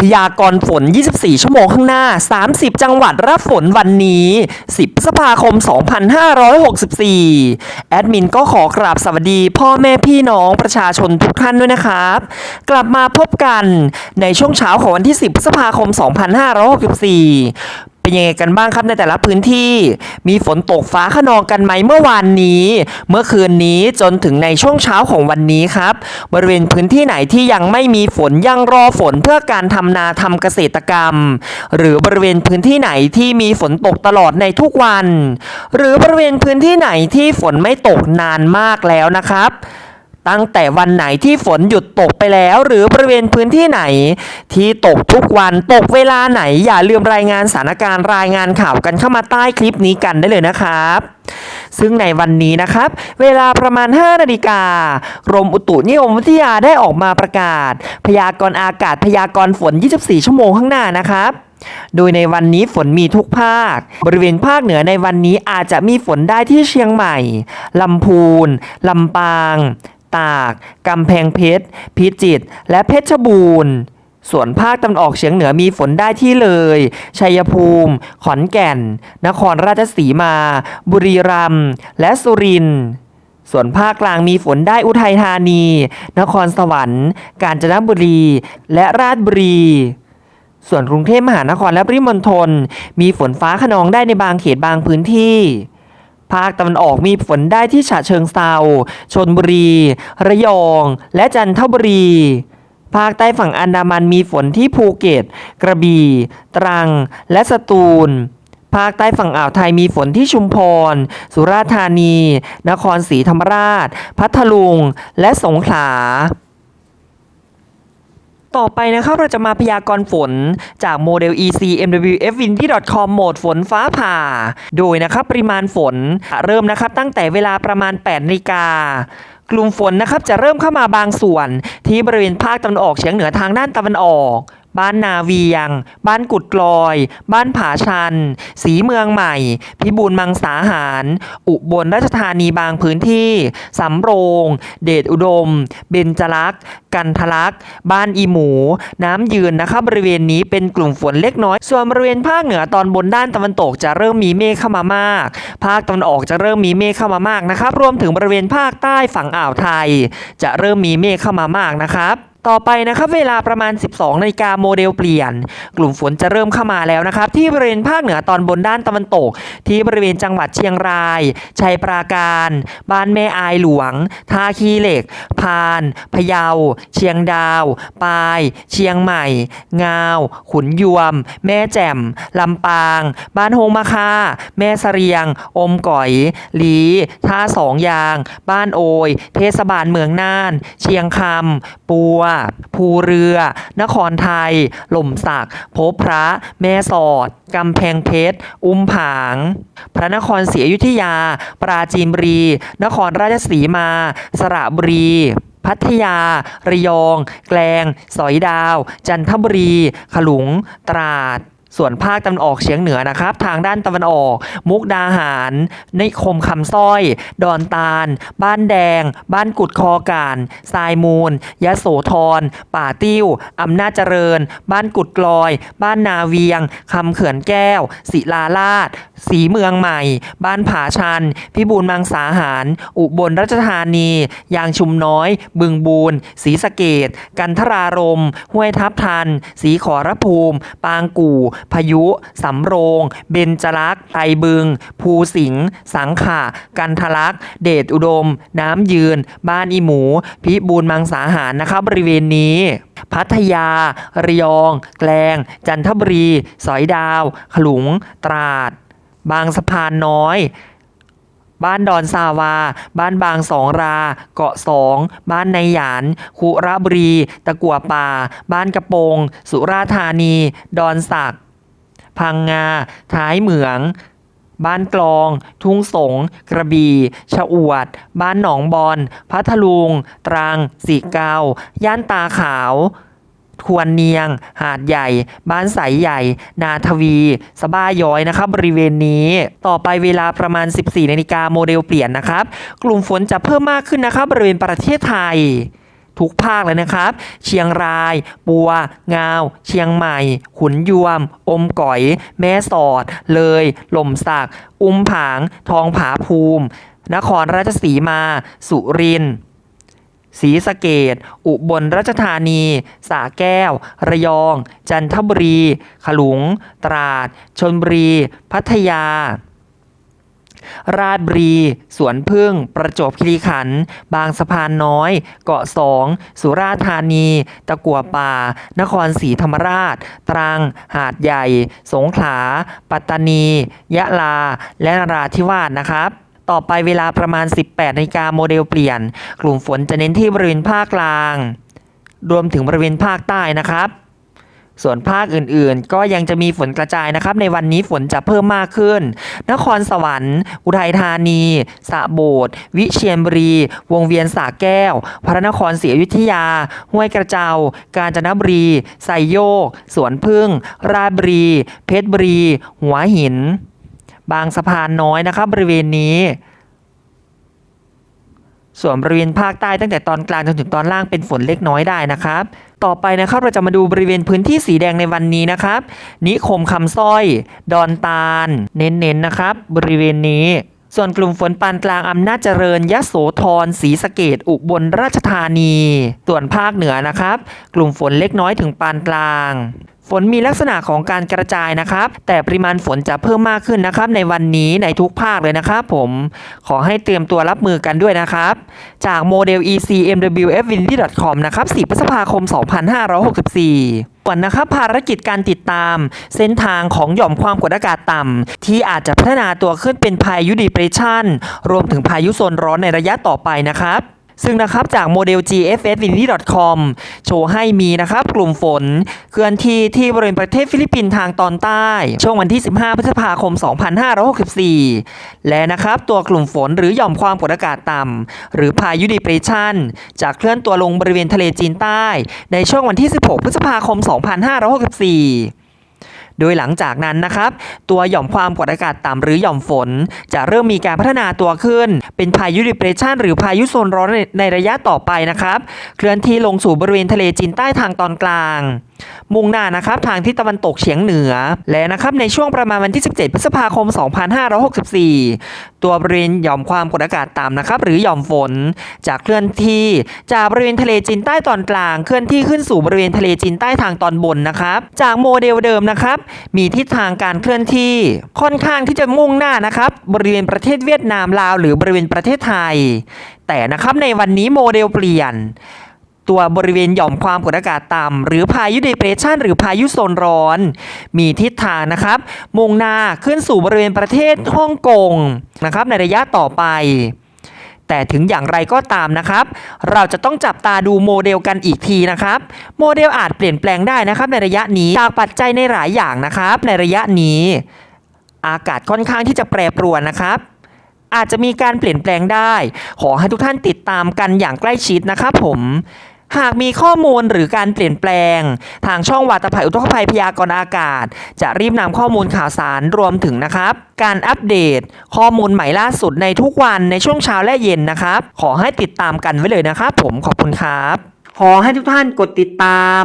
พยากรณ์ฝน 24 ชั่วโมงข้างหน้า 30 จังหวัดรับฝนวันนี้ 10 พฤษภาคม 2564 แอดมินก็ขอกราบสวัสดี พ่อแม่พี่น้องประชาชนทุกท่านด้วยนะครับ กลับมาพบกันในช่วงเช้าของวันที่ 10 พฤษภาคม 2564 เป็นยังไงกันบ้างครับในแต่ละพื้นที่ มีฝนตกฟ้าขนองกันไหมเมื่อวานนี้ เมื่อคืนนี้จนถึงในช่วงเช้าของวันนี้ครับ บริเวณพื้นที่ไหนที่ยังไม่มีฝนยังรอฝนเพื่อการทำนาทำเกษตรกรรม หรือบริเวณพื้นที่ไหนที่มีฝนตกตลอดในทุกวัน หรือบริเวณพื้นที่ไหนที่ฝนไม่ตกนานมากแล้วนะครับ ตั้งแต่วันไหนที่ฝนหยุดตกไปแล้ว หรือบริเวณพื้นที่ไหน ที่ตกทุกวันตกเวลาไหน อย่าลืมรายงานสถานการณ์รายงานข่าวกันเข้ามาใต้คลิปนี้กันได้เลยนะครับซึ่งในวันนี้นะครับ เวลาประมาณ 5 นาฬิกากรมอุตุนิยมวิทยาได้ออกมาประกาศ พยากรณ์อากาศพยากรณ์ฝน 24 ชั่วโมงข้างหน้านะครับ โดยในวันนี้ฝนมีทุกภาค บริเวณภาคเหนือในวันนี้อาจจะมีฝนได้ที่เชียงใหม่ ลำพูน ลำปาง ตาก กำแพงเพชร พิจิตร และเพชรบูรณ์ ส่วนภาคตะวันออกเฉียงเหนือมีฝนได้ที่เลย ชัยภูมิ ขอนแก่น นครราชสีมา บุรีรัมย์ และสุรินทร์ส่วนภาคกลางมีฝนได้อุทัยธานี นครสวรรค์ กาญจนบุรี และราชบุรี ส่วนกรุงเทพมหานครและปริมณฑลมีฝนฟ้าขนองได้ในบางเขตบางพื้นที่ ภาคตะวันออกมีฝนได้ที่ฉะเชิงเซาชนบุรี ระยอง และจันทบุรี ภาคใต้ฝั่งอันดามันมีฝนที่ภูเก็ต กระบี่ ตรัง และสตูล ภาคใต้ฝั่งอ่าวไทยมีฝนที่ชุมพร สุราษฎร์ธานี นครศรีธรรมราช พัทลุง และสงขลา ต่อไปนะครับเราจะมาพยากรณ์ฝนจากโมเดล EC MWF Windy.com โหมดฝนฟ้าผ่า โดยนะครับปริมาณฝนเริ่มนะครับตั้งแต่เวลาประมาณ8นาฬิกากลุ่มฝนนะครับจะเริ่มเข้ามาบางส่วนที่บริเวณภาคตะวันออกเฉียงเหนือทางด้านตะวันออก บ้านนาเวียง บ้านกุดกลอย บ้านผาชัน สีเมืองใหม่ พิบูลมังสาหาร อุบลราชธานีบางพื้นที่ สำโรง เดชอุดม เบญจลักษ์กันทะลักษ์บ้านอีหมู น้ำยืนนะครับบริเวณนี้เป็นกลุ่มฝนเล็กน้อย ส่วนบริเวณภาคเหนือตอนบนด้านตะวันตกจะเริ่มมีเมฆเข้ามามาก ภาคตะวันออกจะเริ่มมีเมฆเข้ามามากนะครับ รวมถึงบริเวณภาคใต้ฝั่งอ่าวไทย จะเริ่มมีเมฆเข้ามามากนะครับ ต่อไปนะครับเวลาประมาณ 12นาฬิกาโมเดลเปลี่ยน กลุ่มฝนจะเริ่มเข้ามาแล้วนะครับที่บริเวณภาคเหนือตอนบนด้านตะวันตก ที่บริเวณจังหวัดเชียงราย ชัยปราการ บ้านแม่อายหลวง ท่าขี้เหล็ก พาน พะเยา เชียงดาว ปาย เชียงใหม่ งาว ขุนยวม แม่แจ่ม ลำปาง บ้านโฮงมาคา แม่เสรียง อมก๋อย หลี ท่าสองยาง บ้านโอย เทศบาลเมืองน่าน เชียงคำปัวภูเรือ นครไทย หล่มสักพบพระ แม่สอด กำแพงเพชร อุ้มผาง พระนครศรีอยุธยา ปราจีนบุรี นครราชสีมา สระบุรีพัทยา ระยอง แกลง สอยดาว จันทบุรี ขลุง ตราด ส่วนภาคตะวันออกเฉียงเหนือนะครับ ทางด้านตะวันออก มุกดาหารนิคมคำสร้อย ดอนตาล บ้านแดง บ้านกุดคอการทรายมูล ยะโสธร ป่าติ้ว อำนาจเจริญ บ้านกุดกลอย บ้านนาเวียง คำเขื่อนแก้ว ศิลาลาดสีเมืองใหม่ บ้านผาชัน พิบูลมังสาหาร อุบลราชธานี ยางชุมน้อย บึงบูนศรีสะเกดกันทรารม ห้วยทับทัน สีขอรภูมิ ปางกู่พายุ สำโรง เบญจลักษ์ไตรบึง ภูสิงห์สังขะกันทะลักษ์เดชอุดม น้ำยืน บ้านอีหมู พิบูลมังสาหารนะครับบริเวณนี้ พัทยา ระยอง แกลง จันทบุรี สอยดาว ขลุง ตราด บางสะพานน้อยบ้านดอนซาวา บ้านบางสองรา เกาะสอง บ้านในหยาน คุระบุรี ตะกัวป่า บ้านกระโปง สุราธานี ดอนสัก พังงา ท้ายเหมือง บ้านกลอง ทุ่งสง กระบี่ชะอวด บ้านหนองบอนพัทลุง ตรัง สีเกาย่านตาขาวทวนเนียง หาดใหญ่ บ้านสายใหญ่ นาทวี สบ้าย้อยนะครับบริเวณนี้ ต่อไปเวลาประมาณ 14นาฬิกาโมเดลเปลี่ยนนะครับ กลุ่มฝนจะเพิ่มมากขึ้นนะครับบริเวณประเทศไทย ทุกภาคเลยนะครับ เชียงราย ปัว งาว เชียงใหม่ ขุนยวม อมก๋อย แม่สอด เลย หล่มสัก อุ้มผาง ทองผาภูมิ นครราชสีมา สุรินทร์ศรีสะเกดอุบลราชธานีสระแก้ว ระยอง จันทบุรี ขลุง ตราด ชนบุรี พัทยา ราชบุรี สวนพึ่ง ประจวบคีรีขันธ์บางสะพานน้อย เกาะสองสุราษฎร์ธานี ตะกัวป่า นครศรีธรรมราช ตรัง หาดใหญ่ สงขลา ปัตตานี ยะลา และนราธิวาสนะครับต่อไปเวลาประมาณ 18นาฬิกาโมเดลเปลี่ยน กลุ่มฝนจะเน้นที่บริเวณภาคกลาง รวมถึงบริเวณภาคใต้นะครับ ส่วนภาคอื่นๆ ก็ยังจะมีฝนกระจายนะครับ ในวันนี้ฝนจะเพิ่มมากขึ้น นครสวรรค์ อุทัยธานีสระโบดวิเชียรบุรี วงเวียนสระแก้ว พระนครศรีอยุธยา ห้วยกระเจ้ากาญจนบุรีไซโยก สวนพึ่ง ราชบุรี เพชรบุรี หัวหิน บางสะพานน้อยนะครับบริเวณนี้ ส่วนบริเวณภาคใต้ตั้งแต่ตอนกลางจนถึงตอนล่างเป็นฝนเล็กน้อยได้นะครับ ต่อไปนะครับเราจะมาดูบริเวณพื้นที่สีแดงในวันนี้นะครับ นิคมคำสร้อย ดอนตาล เน้นๆนะครับ บริเวณนี้ ส่วนกลุ่มฝนปานกลางอำนาจเจริญยะโสธรศรีสะเกดอุบลราชธานี ส่วนภาคเหนือนะครับ กลุ่มฝนเล็กน้อยถึงปานกลาง ฝนมีลักษณะของการกระจายนะครับ แต่ปริมาณฝนจะเพิ่มมากขึ้นนะครับ ในวันนี้ในทุกภาคเลยนะครับผมขอให้เตรียมตัวรับมือกันด้วยนะครับ จากโมเดล ECMWFWindy.com นะครับ4พฤษภาคม 2564ส่วนนะครับภารกิจการติดตามเส้นทางของหย่อมความกดอากาศต่ำ ที่อาจจะพัฒนาตัวขึ้นเป็นพายุดีเพรสชันรวมถึงพายุโซนร้อนในระยะต่อไปนะครับ ซึ่งนะครับจากโมเดล GFSWindy.com โชว์ให้มีนะครับกลุ่มฝน เคลื่อนที่ที่บริเวณประเทศฟิลิปปินส์ทางตอนใต้ ช่วงวันที่ 15 พฤษภาคม 2564 และนะครับตัวกลุ่มฝนหรือหย่อมความกดอากาศต่ำหรือพายุดีเพรสชันจะเคลื่อนตัวลงบริเวณทะเลจีนใต้ ในช่วงวันที่ 16 พฤษภาคม 2564 โดยหลังจากนั้นนะครับ ตัวหย่อมความกดอากาศต่ำหรือหย่อมฝน จะเริ่มมีการพัฒนาตัวขึ้น เป็นพายุดิเพรสชันหรือพายุโซนร้อนในในระยะต่อไปนะครับ เคลื่อนที่ลงสู่บริเวณทะเลจีนใต้ทางตอนกลาง มุ่งหน้านะครับทางทิศตะวันตกเฉียงเหนือ และนะครับในช่วงประมาณวันที่ 17 พฤษภาคม 2564 ตัวบริเวณหย่อมความกดอากาศต่ำนะครับหรือหย่อมฝนจะเคลื่อนที่จากบริเวณทะเลจีนใต้ตอนกลาง เคลื่อนที่ขึ้นสู่บริเวณทะเลจีนใต้ทางตอนบนนะครับ จากโมเดลเดิมนะครับมีทิศทางการเคลื่อนที่ค่อนข้างที่จะมุ่งหน้านะครับบริเวณประเทศเวียดนามลาว หรือ บริเวณประเทศไทย แต่นะครับในวันนี้โมเดลเปลี่ยน ตัวบริเวณหย่อมความกดอากาศต่ำหรือพายุเดเ r รสชันหรือพายุโซนร้อน มีทิศทางนะครับมุ่งหน้าขึ้นสู่บริเวณประเทศฮ่องกงนะครับในระยะต่อไป แต่ถึงอย่างไรก็ตามนะครับ เราจะต้องจับตาดูโมเดลกันอีกทีนะครับ โมเดลอาจเปลี่ยนแปลงได้นะครับในระยะนี้จากปัจจัยในหลายอย่างนะครับ ในระยะนี้ อากาศค่อนข้างที่จะแปรปรวนนะครับอาจจะมีการเปลี่ยนแปลงได้ ขอให้ทุกท่านติดตามกันอย่างใกล้ชิดนะครับผม หากมีข้อมูลหรือการเปลี่ยนแปลง ทางช่องวาตภัยอุทกภัยพยากรณ์อากาศ จะรีบนำข้อมูลข่าวสารรวมถึงนะครับ การอัปเดต ข้อมูลใหม่ล่าสุดในทุกวันในช่วงเช้าและเย็นนะครับ ขอให้ติดตามกันไว้เลยนะครับผมขอบคุณครับ ขอให้ทุกท่านกดติดตาม